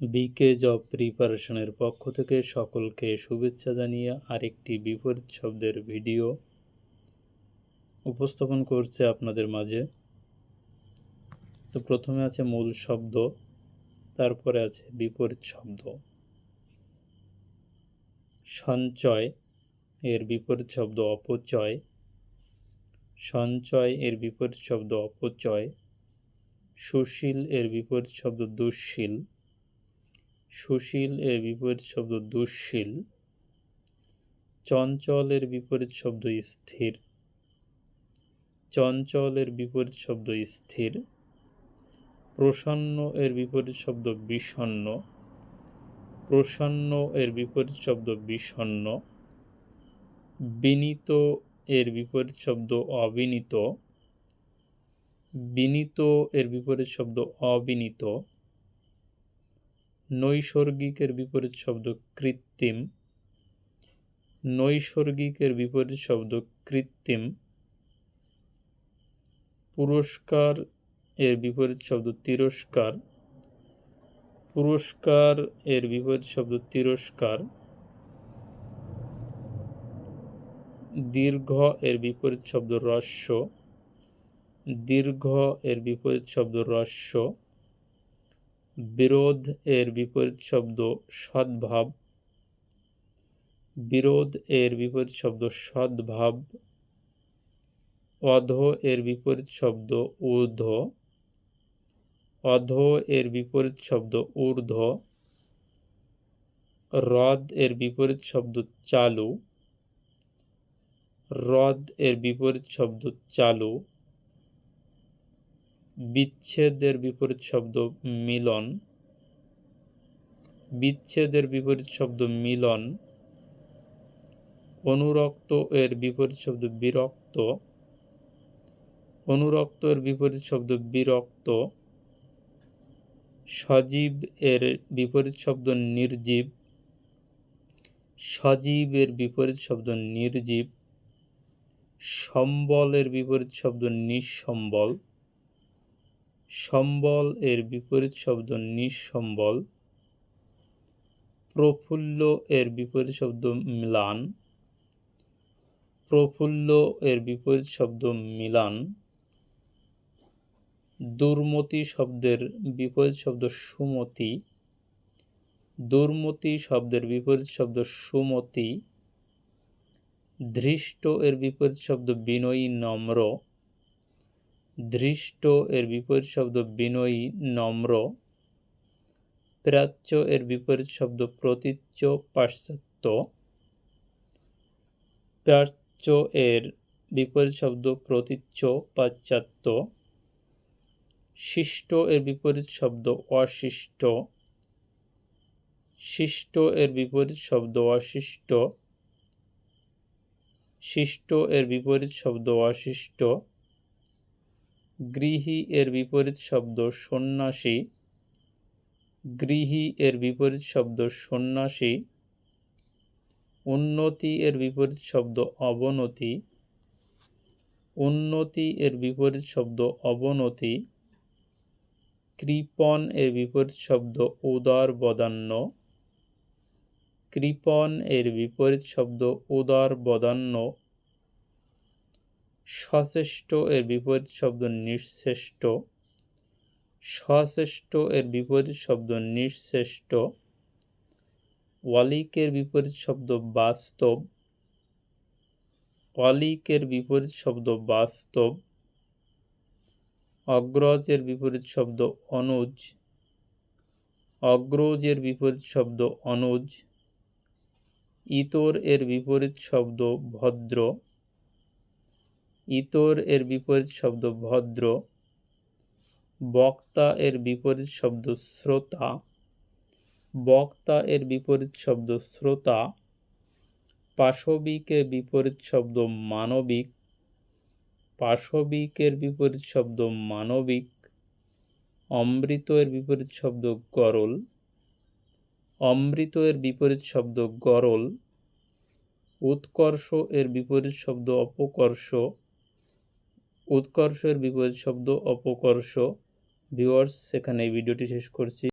বিকে job প্রিপারেশনের পক্ষ থেকে সকলকে শুভেচ্ছা জানিয়ে আরেকটি বিপরীত শব্দের ভিডিও উপস্থাপন করছে আপনাদের মাঝে। তো প্রথমে আছে মূল শব্দ, তারপরে আছে বিপরীত শব্দ। সঞ্চয়, এর বিপরীত শব্দ অপচয়। সঞ্চয়, এর বিপরীত শব্দ অপচয়। সুশীল, এর বিপরীত শব্দ দুঃশীল। সুশীল এর বিপরীত শব্দ দুঃশীল। চঞ্চলের বিপরীত শব্দ স্থির। চঞ্চলের বিপরীত শব্দ স্থির। প্রসন্ন এর বিপরীত শব্দ বিষণ্ন প্রসন্ন এর বিপরীত শব্দ বিষণ্ন বিনীত এর বিপরীত শব্দ অবিনীত। বিনীত এর বিপরীত শব্দ অবিনীত। নৈসর্গিকের বিপরীত শব্দ কৃত্রিম। নৈসর্গিকের বিপরীত শব্দ কৃত্রিম। পুরস্কার এর বিপরীত শব্দ তিরস্কার। পুরস্কার এর বিপরীত শব্দ তিরস্কার। দীর্ঘ এর বিপরীত শব্দ রস্য দীর্ঘ এর বিপরীত শব্দ রস্য বিরোধ এর বিপরীত শব্দ সদ্ভাব। বিরোধ এর বিপরীত শব্দ সদ্ভাব। অধ এর বিপরীত শব্দ ঊর্ধ্ব। অধ এর বিপরীত শব্দ ঊর্ধ্ব। হ্রদ এর বিপরীত শব্দ চালু। হ্রদ এর বিপরীত শব্দ চালু। বিচ্ছেদের বিপরীত শব্দ মিলন। বিচ্ছেদের বিপরীত শব্দ মিলন। অনুরক্ত এর বিপরীত শব্দ বিরক্ত। অনুরক্ত এর বিপরীত শব্দ বিরক্ত। সজীব এর বিপরীত শব্দ নির্জীব। সজীবের বিপরীত শব্দ নির্জীব। সম্বলের বিপরীত শব্দ নিঃসম্বল। সম্বল এর বিপরীত শব্দ নিঃসম্বল, প্রফুল্ল এর বিপরীত শব্দ মিলান, প্রফুল্ল এর বিপরীত শব্দ মিলান, দুর্মতি শব্দের বিপরীত শব্দ সুমতি, দুর্মতি শব্দের বিপরীত শব্দ সুমতি, ধৃষ্ট এর বিপরীত শব্দ বিনয়ী নম্র ধৃষ্ট এর বিপরীত শব্দ বিনয়ী, নম্র। প্রাচ্য এর বিপরীত শব্দ প্রতীচ্য, পাশ্চাত্য। প্রাচ্য এর বিপরীত শব্দ প্রতীচ্য, পাশ্চাত্য। শিষ্ট এর বিপরীত শব্দ অশিষ্ট। শিষ্ট এর বিপরীত শব্দ অশিষ্ট। শিষ্ট এর বিপরীত শব্দ অশিষ্ট। গৃহী এর বিপরীত শব্দ সন্ন্যাসী। গৃহী এর বিপরীত শব্দ সন্ন্যাসী। উন্নতি এর বিপরীত শব্দ অবনতি। উন্নতি এর বিপরীত শব্দ অবনতি। কৃপণ এর বিপরীত শব্দ উদার বদান্য কৃপণ এর বিপরীত শব্দ উদার বদান্য সচেষ্ট এর বিপরীত শব্দ নিঃশ্রেষ্ঠ। সশ্রেষ্ঠ এর বিপরীত শব্দ নিঃশ্রেষ্ঠ। ওয়ালিকের বিপরীত শব্দ বাস্তব। ওয়ালিকের বিপরীত শব্দ বাস্তব। অগ্রজের বিপরীত শব্দ অনুজ। অগ্রজের বিপরীত শব্দ অনুজ। ইতর এর বিপরীত শব্দ ভদ্র। ইতর এর বিপরীত শব্দ ভদ্র, বক্তা এর বিপরীত শব্দ শ্রোতা, বক্তা এর বিপরীত শব্দ শ্রোতা পাশবিকের বিপরীত শব্দ মানবিক পাশবিকের বিপরীত শব্দ মানবিক, অমৃত এর বিপরীত শব্দ গরল, অমৃত এর বিপরীত শব্দ গরল, উৎকর্ষ এর বিপরীত শব্দ অপকর্ষ উৎকর্ষের বিপরীত শব্দ অপকর্ষ। ভিউয়ার্স সেখানে এই ভিডিওটি শেষ করছি।